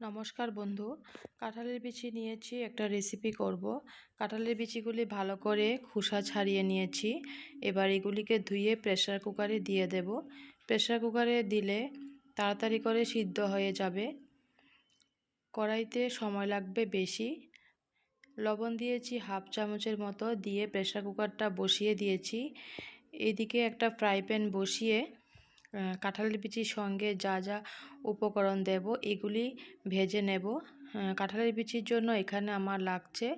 নমস্কার বন্ধু। কাঁঠালের বিচি নিয়েছি, একটা রেসিপি করব। কাঁঠালের বিচিগুলি ভালো করে খোসা ছাড়িয়ে নিয়েছি। এবার এগুলিকে ধুয়ে প্রেসার কুকারে দিয়ে দেব। প্রেসার কুকারে দিলে তাড়াতাড়ি করে সিদ্ধ হয়ে যাবে। কড়াইতে সময় লাগবে বেশি। লবণ দিয়েছি হাফ চামচের মতো দিয়ে প্রেসার কুকারটা বসিয়ে দিয়েছি। এদিকে একটা ফ্রাই প্যান বসিয়ে কাঁঠালের বিচির সঙ্গে যা যা উপকরণ দেব, এগুলি ভেজে নেব। কাঁঠালের বিচির জন্য এখানে আমার লাগছে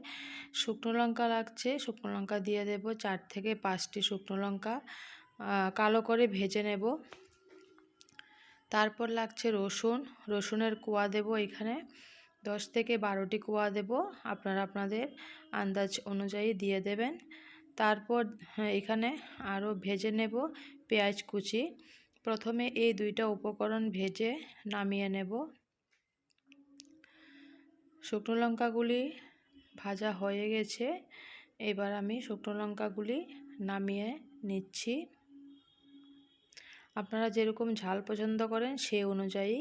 শুকনো লঙ্কা লাগছে। শুকনো লঙ্কা দিয়ে দেব চার থেকে পাঁচটি শুকনো লঙ্কা। কালো করে ভেজে নেব। তারপর লাগছে রসুন। রসুনের কোয়া দেব এখানে। দশ থেকে বারোটি কোয়া দেব। আপনারা আপনাদের আন্দাজ অনুযায়ী দিয়ে দেবেন। তারপর এখানে আরও ভেজে নেব পেঁয়াজ কুচি। প্রথমে এই দুইটা উপকরণ ভেজে নামিয়ে নেব। শুকনো লঙ্কাগুলি ভাজা হয়ে গেছে। এবার আমি শুকনো লঙ্কাগুলি নামিয়ে নিচ্ছি। আপনারা যেরকম ঝাল পছন্দ করেন সেই অনুযায়ী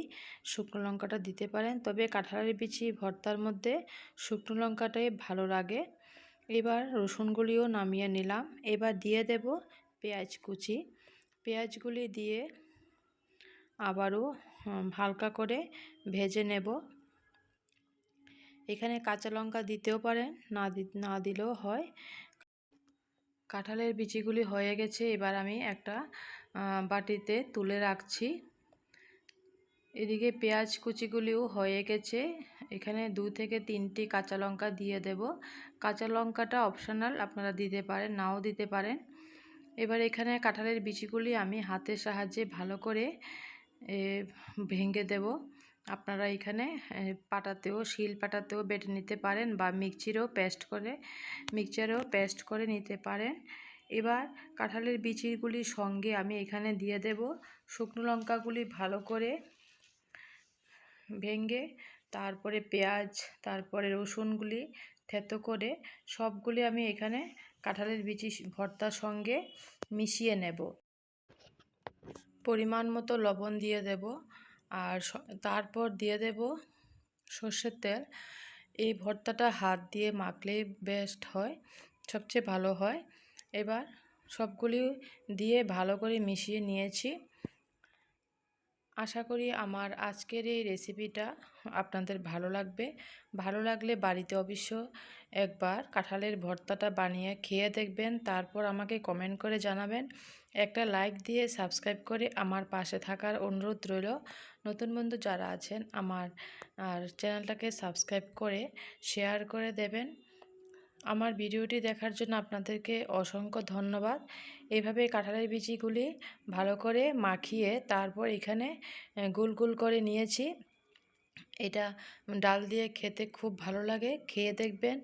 শুকনো লঙ্কাটা দিতে পারেন। তবে কাঁঠালের বিচি ভর্তার মধ্যে শুকনো লঙ্কাটাই ভালো লাগে। এবার রসুনগুলিও নামিয়ে নিলাম। এবার দিয়ে দেব পেঁয়াজ কুচি। পেঁয়াজগুলি দিয়ে আবারও হালকা করে ভেজে নেব। এখানে কাঁচা লঙ্কা দিতেও পারেন না না দিলেও হয়। কাঁঠালের বিচিগুলি হয়ে গেছে, এবার আমি একটা বাটিতে তুলে রাখছি। এদিকে পেঁয়াজ কুচিগুলিও হয়ে গেছে। এখানে দু থেকে তিনটি কাঁচা লঙ্কা দিয়ে দেব। কাঁচা লঙ্কাটা অপশনাল আপনারা দিতে পারেন, নাও দিতে পারেন। এবার এখানে কাঁঠালের বিচিগুলি আমি হাতের সাহায্যে ভালো করে ভেঙে দেব। আপনারা এখানে পাটাতেও, শিল পাটাতেও বেটে নিতে পারেন বা মিক্সিরও পেস্ট করে, মিক্সচারেও পেস্ট করে নিতে পারেন। এবার কাঁঠালের বিচিগুলির সঙ্গে আমি এখানে দিয়ে দেব। শুকনো লঙ্কাগুলি ভালো করে ভেঙে, তারপরে পেঁয়াজ, তারপরে রসুনগুলি থেতো করে সবগুলি আমি এখানে কাঁঠালের বিচি ভর্তার সঙ্গে মিশিয়ে নেব। পরিমাণ মতো লবণ দিয়ে দেব আর তারপর দিয়ে দেব সর্ষের তেল। এই ভর্তাটা হাত দিয়ে মাখলেই বেস্ট হয়, সবচেয়ে ভালো হয়। এবার সবগুলি দিয়ে ভালো করে মিশিয়ে নিয়েছি। আশা করি আমার আজকের এই রেসিপিটা আপনাদের ভালো লাগবে। ভালো লাগলে বাড়িতে অবশ্য একবার কাঁঠালের ভর্তাটা বানিয়ে খেয়ে দেখবেন, তারপর আমাকে কমেন্ট করে জানাবেন। একটা লাইক দিয়ে সাবস্ক্রাইব করে আমার পাশে থাকার অনুরোধ রইল। নতুন বন্ধু যারা আছেন, আমার আর চ্যানেলটাকে সাবস্ক্রাইব করে শেয়ার করে দেবেন। আমার ভিডিওটি দেখার জন্য আপনাদেরকে অসংখ্য ধন্যবাদ। এইভাবে কাঁঠালের বিচিগুলি ভালো করে মাখিয়ে তারপর এখানে গুল গুল করে নিয়েছি। এটা ডাল দিয়ে খেতে খুব ভালো লাগে, খেয়ে দেখবেন।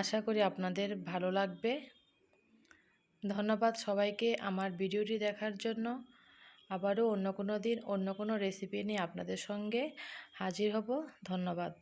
আশা করি আপনাদের ভালো লাগবে। ধন্যবাদ সবাইকে আমার ভিডিওটি দেখার জন্য। আবারও অন্য কোনো দিন অন্য কোনো রেসিপি নিয়ে আপনাদের সঙ্গে হাজির হব। ধন্যবাদ।